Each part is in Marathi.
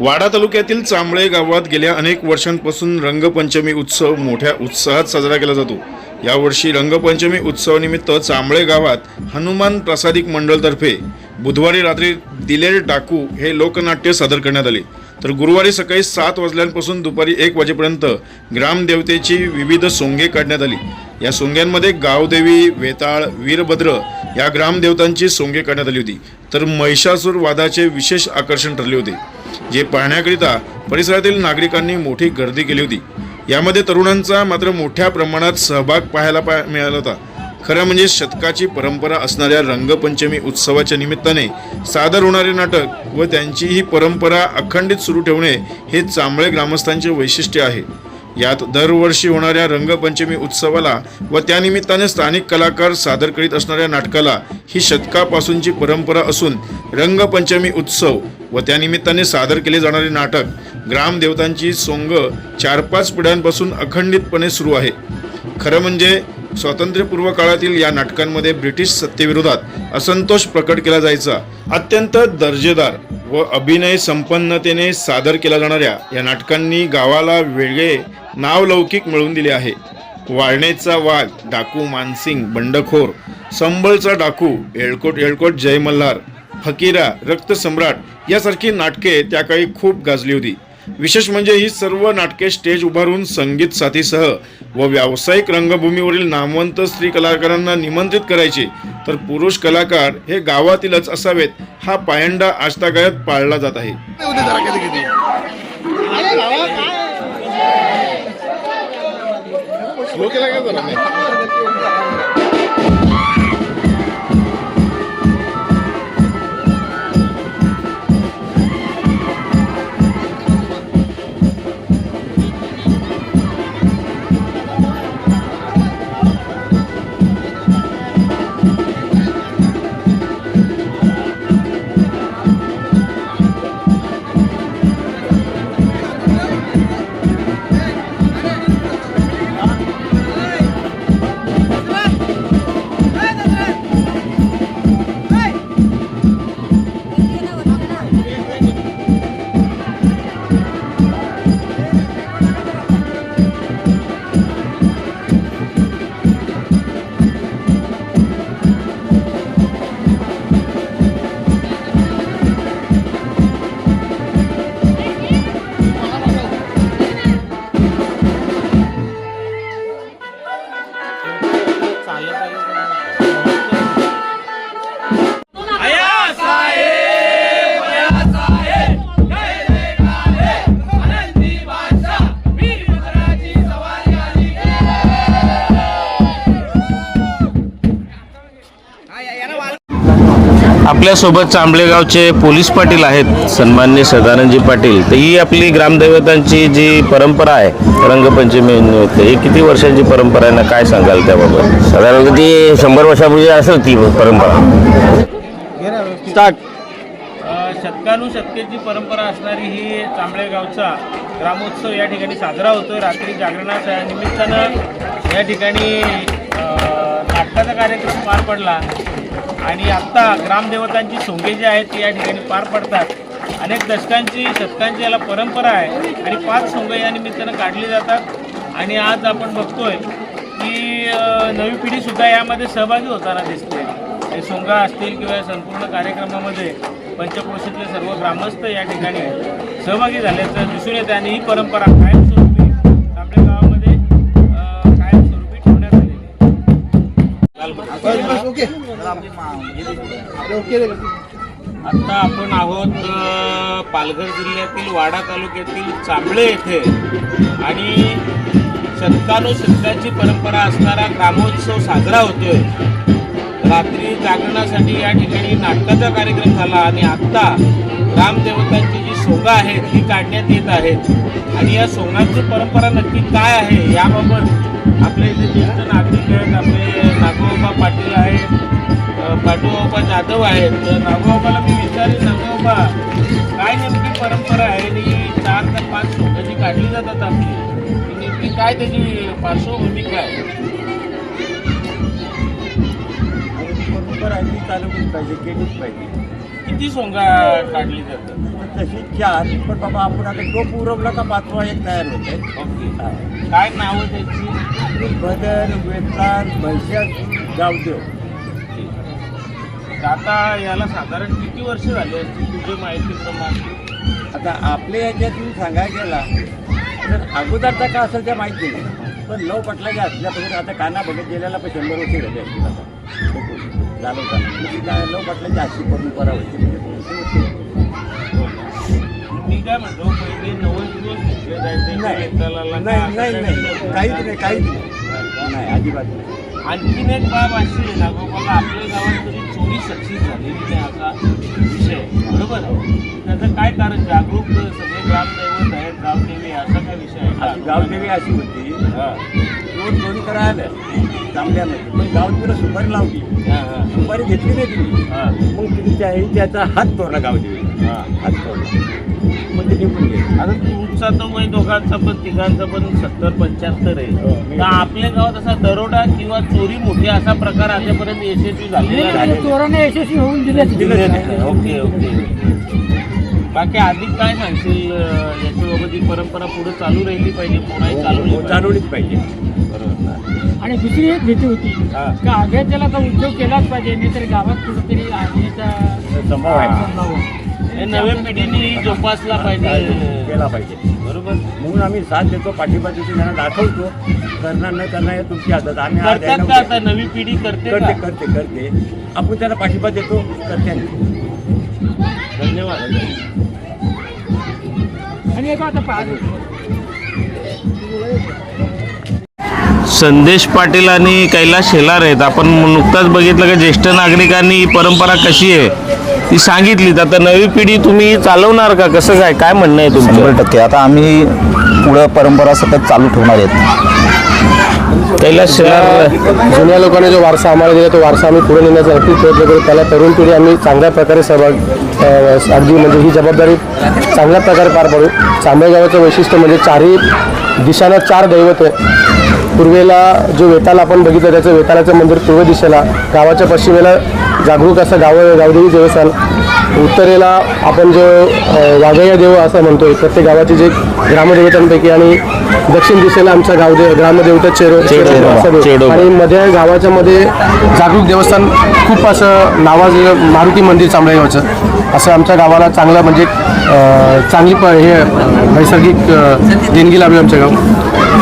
वाडा तालुक्यातील चांबळे गावात गेल्या अनेक वर्षांपासून रंगपंचमी उत्सव मोठ्या उत्साहात साजरा केला जातो. यावर्षी रंगपंचमी उत्सवानिमित्त चांबळे गावात हनुमान प्रासादिक मंडळतर्फे बुधवारी रात्री दिलेर डाकू हे लोकनाट्य सादर करण्यात आले. तर गुरुवारी सकाळी सात वाजल्यापासून दुपारी एक वाजेपर्यंत ग्रामदेवतेची विविध सोंगे काढण्यात आली. या सोंग्यांमध्ये गावदेवी वेताळ वीरभद्र या ग्रामदेवतांची सोंगे काढण्यात आली होती. तर महिषासूर वादाचे विशेष आकर्षण ठरले होते. जे पाहण्याकरिता परिसरातील नागरिकांनी मोठी गर्दी केली होती. यामध्ये तरुणांचा मात्र मोठ्या प्रमाणात सहभाग पाहायला पा मिळाला होता. खरं म्हणजे शतकाची परंपरा असणाऱ्या रंगपंचमी उत्सवाच्या निमित्ताने सादर होणारे नाटक व त्यांची ही परंपरा अखंडित सुरू ठेवणे हे चांबळे ग्रामस्थांचे वैशिष्ट्य आहे. यात दरवर्षी होणाऱ्या रंगपंचमी उत्सवाला व त्यानिमित्ताने स्थानिक कलाकार सादर करीत असणाऱ्या नाटकाला ही शतकापासूनची परंपरा असून रंगपंचमी उत्सव व त्यानिमित्ताने सादर केले जाणारे नाटक ग्रामदेवतांची सोंग चार पाच पिढ्यांपासून अखंडितपणे सुरू आहे. खरं म्हणजे स्वातंत्र्यपूर्व काळातील या नाटकांमध्ये ब्रिटिश सत्तेविरोधात असंतोष प्रकट केला जायचा अत्यंत दर्जेदार व अभिनय संपन्नतेने सादर केल्या जाणाऱ्या या नाटकांनी गावाला वेगळे नावलौकिक मिळवून दिले आहे. वाळणेचा वाघ डाकू मानसिंग बंडखोर संबळचा डाकू येळकोट येळकोट जय मल्हार फकीरा रक्तसम्राट यासारखी नाटके त्या काळी खूप गाजली होती. विशेष म्हणजे ही सर्व नाटके स्टेज उभारून संगीत साथीसह व व्यावसायिक रंगभूमीवरील नामवंत स्त्री कलाकारांना निमंत्रित करायचे तर पुरुष कलाकार हे गावातीलच असावेत हा पायंडा आजतागायत पाळला जात आहे. Look like a आपल्यासोबत चांबलेगावचे पोलीस पाटील आहेत सन्मान्य सदानंदजी पाटील. तर ही आपली ग्रामदैवतांची जी परंपरा आहे रंगपंचमी निमित्त ही किती वर्षांची परंपरा आहे ना काय सांगाल त्याबाबत? साधारण ती शंभर वर्षापूर्वी असेल ती परंपरा. स्टार्ट. अ, शतकानुशतकेची परंपरा असणारी ही चांबळे गावचा ग्रामोत्सव या ठिकाणी साजरा होतो रात्री जागरणाच्या निमित्तानं या ठिकाणी नाटकाचा कार्यक्रम पार पडला. आणि आत्ता ग्रामदेवतांची सोंगे जी आहेत ती या ठिकाणी पार पडतात. अनेक दशकांची शतकांची याला परंपरा आहे आणि पाच सोंगे या निमित्तानं काढली जातात. आणि आज आपण बघतोय की नवी पिढीसुद्धा यामध्ये सहभागी होताना दिसते. हे सोंगा असतील किंवा संपूर्ण कार्यक्रमामध्ये पंचक्रोशीतले सर्व ग्रामस्थ या ठिकाणी सहभागी झाल्याचं दिसून येते आणि ही परंपरा कायमस्वरूपी आपल्या गावामध्ये कायमस्वरूपी ठेवण्यात आलेली आता आपण आहोत पालघर जिल्ह्यातील वाडा तालुक्यातील चांबळे येथे. आणि शतकानुशतकाची परंपरा असणारा ग्रामोत्सव साजरा होतोय. रात्री जागरणासाठी या ठिकाणी नाटकाचा कार्यक्रम झाला आणि आत्ता ग्रामदेवतांची जी सोंगा आहेत ती काढण्यात येत आहेत. आणि या सोंगांची परंपरा नक्की काय आहे याबाबत आपले इथे ज्येष्ठ नागरिक आहेत आपले नागोबा जाधव आहेत तर नागोबाला मी विचारेन नागोबा काय नेमकी परंपरा आहे? आणि चार ते पाच सोंग जी काढली जातात आपली. नेमकी काय त्याची पार्श्वभूमी काय? परंपरा आहे ती चालवलीच पाहिजे केलीच पाहिजे. किती सोंगा काढली जातात? तशी चार पण बाबा आपण आता तो पुरवला का पाचवा एक तयार होते ओके. काय नावं त्याची? बदल वेतार भैशात गावदेव आता याला साधारण किती वर्ष झाली असतील तुझी माहितीप्रमाणे? आता आपल्या याच्यातून सांगायला गेला तर अगोदरचा का असेल त्या माहिती नाही. पण लव पटलाच्या असल्यापासून आता काना बघत गेल्याला पण शंभर वर्ष झाले असतील आता. चालवताना म्हणजे काय लव पटलाची अशी परंपरा होती म्हणजे दोनशे वर्ष. मी काय म्हणतो पहिले नव्वद दिवस घेतले जायचे नाही? काहीच नाही काहीच नाही. नाही अजिबात नाही आणखीन एक बाब अशी आहे ना बाबा आपल्या गावात कधी चोरी सक्सेस झालेली नाही असा विषय. बरोबर त्याचं काय कारण जागरूक सगळे ग्रामदैवत आहेत गावदेवी असा काय विषय आहे? गावदेवी अशी होती हा. दोन चोरी करायला तांबड्यामध्ये पण गावदेवीला सुपारी लावली हा, हा. सुपारी घेतली नाही तुम्ही हा. मग तिने त्या त्याचा हात तोडला गावदेवी हा. हात तोडला मग ते निघून गेले. आता तुमचा तर मग दोघांचा पण तिघांचा पण सत्तर पंच्याहत्तर आहे. तर आपल्या गावात असा दरोडा किंवा चोरी मोठी असा प्रकार आतापर्यंत यशस्वी झालेला नाही चोराने यशस्वी होऊन दिले नाही. Okay okay. बाकी अधिक काय सांगशील अं, याच्याबाबत ही परंपरा पुढे चालू राहिली पाहिजे पुढे चालू हो, चालवलीच पाहिजे. बरोबर आणि दुसरी एक भीती होती हा. का आघाच्याला तर उद्योग केलाच पाहिजे नाहीतर गावात कुठेतरी आघाचा संभव आहे. संभव आहे. हे नव्या पिढीने जोपासला पाहिजे. केला पाहिजे. बरोबर. म्हणून आम्ही साथ देतो पाठिंबा देतो त्यांना दाखवतो. करणार नाही करणार हे तुमची आदत. आम्ही करतात ना का. आता? नवी पिढी करते करते का? करते करते. आपण त्यांना पाठिंबा देतो करते धन्यवाद. आणि एक आता पाहतो संदेश पाटील आणि कैलास शेलार आहेत. आपण नुकताच बघितलं की ज्येष्ठ नागरिकांनी ही परंपरा कशी आहे? ती सांगितली आता नवी पिढी तुम्ही चालवणार का? कसं काय? काय म्हणणं आहे तुमचं? शंभर टक्के. आता आम्ही पुढं परंपरा सतत चालू ठेवणार आहेत. कैलास शेलार जुन्या लोकांनी जो वारसा आम्हाला दिला तो वारसा आम्ही पुढे नेण्याचा नक्की प्रयत्न करू. त्याला तरुण पिढी आम्ही चांगल्या प्रकारे सहभाग अ, अगदी म्हणजे ही जबाबदारी चांगल्या प्रकारे पार पाडू. चांबळे गावाचं वैशिष्ट्य म्हणजे चारही दिशांना चार दैवत आहे. पूर्वेला जो वेताल आपण बघितलं त्याचं वेतालाचं मंदिर पूर्व दिशेला गावाच्या पश्चिमेला जागरूक असं गाव गावदेवी देवस्थान. उत्तरेला आपण जो अ, वाघय्या देव असं म्हणतोय प्रत्येक गावाचे जे ग्रामदेवतांपैकी आणि दक्षिण दिशेला आमचा गावदेव ग्रामदेवता चेरो. आणि मध्ये गावाच्या मध्ये जागरूक देवस्थान खूप असं नावाजलेलं मारुती मंदिर चांबळेगावचं असं आमच्या गावाला चांगलं म्हणजे चांगली प हे नैसर्गिक देणगी लाभली आमच्या गाव.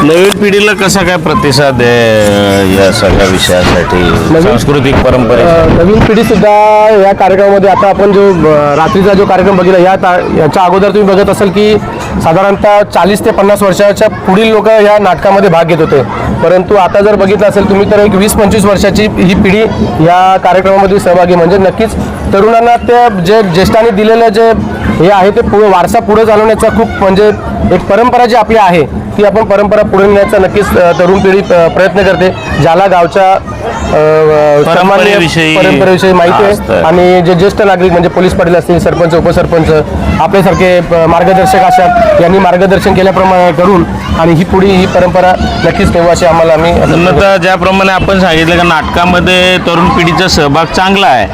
नवीन पिढीला कसा काय प्रतिसाद आहे या सगळ्या विषयासाठी? सांस्कृतिक परंपरे. नवीन पिढी सुद्धा या कार्यक्रमामध्ये आता आपण जो रात्रीचा जो कार्यक्रम बघितला या ता- याच्या अगोदर तुम्ही बघत असाल की साधारणतः चाळीस ते पन्नास वर्षाच्या पुढील लोक या नाटकामध्ये भाग घेत होते. परंतु आता जर बघितलं असेल तुम्ही तर एक वीस पंचवीस वर्षाची ही पिढी या कार्यक्रमामध्ये सहभागी म्हणजे नक्कीच तरुणांना त्या जे ज्येष्ठांनी दिलेलं जे हे आहे ते पुढे वारसा पुढे चालवण्याचा खूप म्हणजे एक परंपरा जी आपली आहे ती आपण परंपरा पुढे नेण्याचा नक्कीच तरुण पिढी प्रयत्न करते. ज्याला गावच्या सामान्य परंपरेविषयी माहिती. आहे. आणि जे ज्येष्ठ नागरिक म्हणजे पोलीस पाटील असतील सरपंच उपसरपंच आपल्यासारखे मार्गदर्शक अशा यांनी मार्गदर्शन केल्याप्रमाणे करून आणि ही पुढे ही परंपरा नक्कीच ठेवू अशी आम्हाला आम्ही ज्याप्रमाणे आपण सांगितलं का नाटकामध्ये तरुण पिढीचा सहभाग चांगला आहे.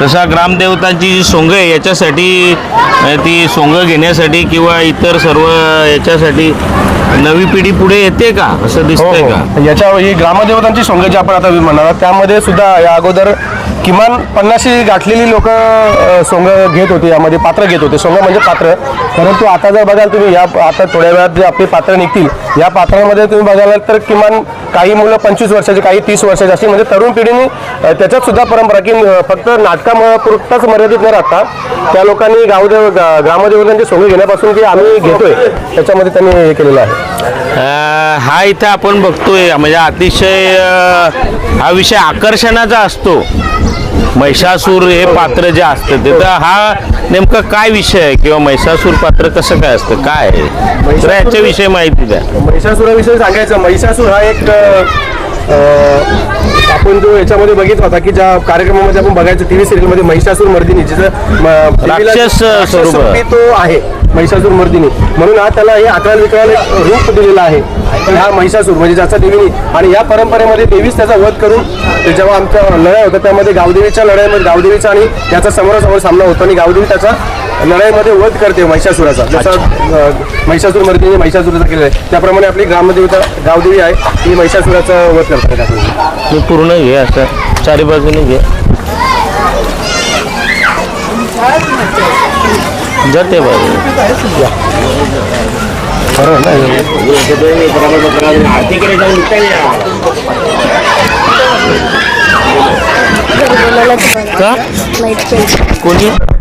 तसा ग्रामदेवतांची जी सोंग आहे याच्यासाठी ती सोंग घेण्यासाठी किंवा इतर सर्व याच्यासाठी नवी पिढी पुढे येते का? असं हो दिसतंय का? हो याच्या ही ग्रामदेवतांची सोंग जी आपण आता म्हणणार आहोत, त्यामध्ये सुद्धा या अगोदर किमान पन्नाशी गाठलेली लोक सोंग घेत होती यामध्ये पात्र घेत होते. सोंग म्हणजे पात्र. परंतु आता जर बघाल तुम्ही या आता थोड्या वेळात जे आपले पात्र निघतील या पात्रामध्ये तुम्ही बघाल तर किमान काही मुलं पंचवीस वर्षाची काही तीस वर्षाची अशी म्हणजे तरुण पिढीने त्याच्यात सुद्धा परंपरा की फक्त फक्त नाटकापुरताच मर्यादित न राहता त्या लोकांनी गावदेव गा- ग्रामदेवतांची सोंग घेण्यापासून की आम्ही घेतोय त्याच्यामध्ये त्यांनी हे केलेलं आहे. हा इथे आपण बघतोय म्हणजे अतिशय हा विषय आकर्षणाचा असतो. महिषासूर हे पात्र जे असतं तिथं हा नेमका काय विषय आहे? किंवा महिषासूर पात्र कसं काय असतं? काय आहे? तर याच्याविषयी माहिती द्या. महिषासुराविषयी सांगायचं महिषासूर हा एक अ, आपण जो याच्यामध्ये बघितला होता की ज्या कार्यक्रमामध्ये आपण बघायचं टीव्ही सिरियलमध्ये महिषासूर मर्दिनी जिचं म- देवीला- राक्षस. स्वरूपी. तो आहे. महिषासूर मर्दिनी. म्हणून हा त्याला हे अकरा विकराला रूप दिलेला आहे. पण हा महिषासूर म्हणजे ज्याचा देवीनी आणि या परंपरेमध्ये देवीच त्याचा वध करून जेव्हा आमच्या लढाई होतं त्यामध्ये गावदेवीच्या लढाईमध्ये गावदेवीचा आणि त्याचा समोरासमोर सामना होतो आणि गावदेवी त्याचा लढाईमध्ये वध करते महिषासुराचा. जसा महिषासूर मर्दिनी महिषासुराचा केलेला आहे. त्याप्रमाणे आपली ग्रामदेवता गावदेवी आहे ही महिषासुराचा वध करतात पूर्ण घे असं. चारी बाजूने घे. जाते बाजू का? कोणी?